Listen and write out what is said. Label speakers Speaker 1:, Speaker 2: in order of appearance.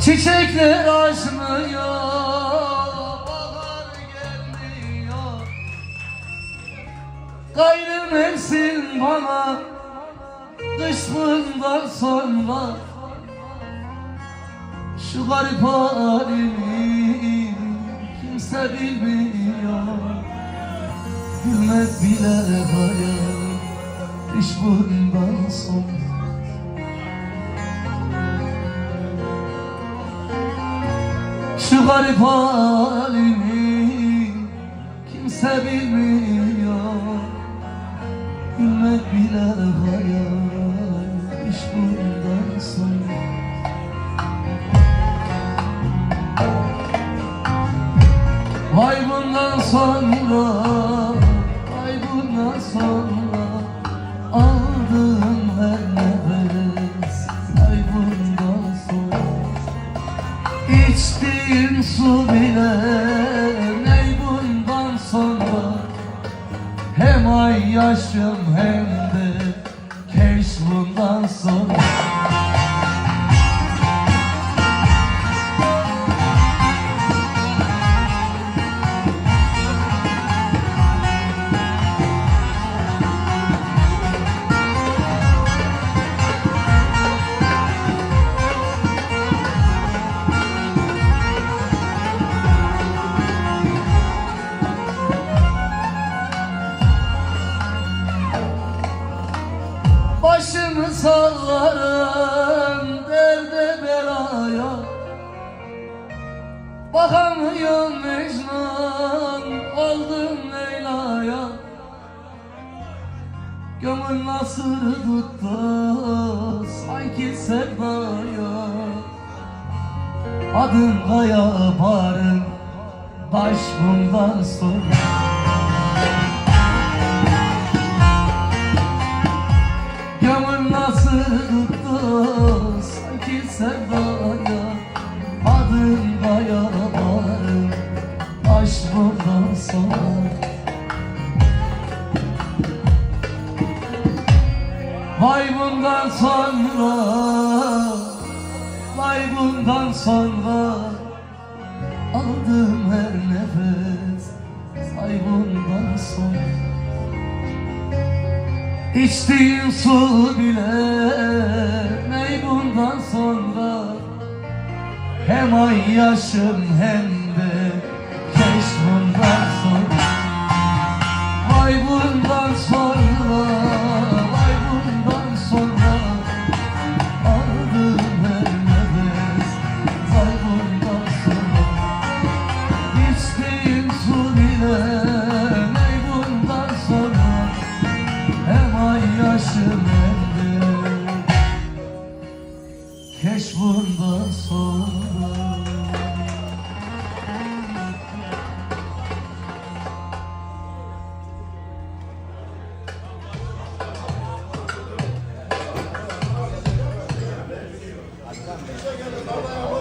Speaker 1: Çiçekler açmıyor Bahar gelmiyor. Gayrı mevsim bana Kış bundan sonra. Şu garip halimi Kimse bilmiyor. Gülmek bile hayal İş bundan sonra Şu garip halimi kimse bilmiyor. Gülmek bile hayal iş bundan sonra. Vay bundan sonra, vay bundan sonra. Aldığım su bile ney bundan sonra. Hem ay yaşım hem de keş bundan sonra Başımı sallarım derde belaya. Bakamıyorum Mecnun oldum Leyla'ya. Gönül nasıl tuttu sanki sevdaya. Adım kaya yaparım baş bundan sonra nasıl tuttu sanki sevdaya Adım kaya yaparım baş bundan sonra. Vay bundan sonra. Vay bundan sonra. Aldığım her nefes. Vay bundan sonra İçtiğim su bile Ney bundan sonra. Hem ay yaşım hem de bundan sonra Thank you.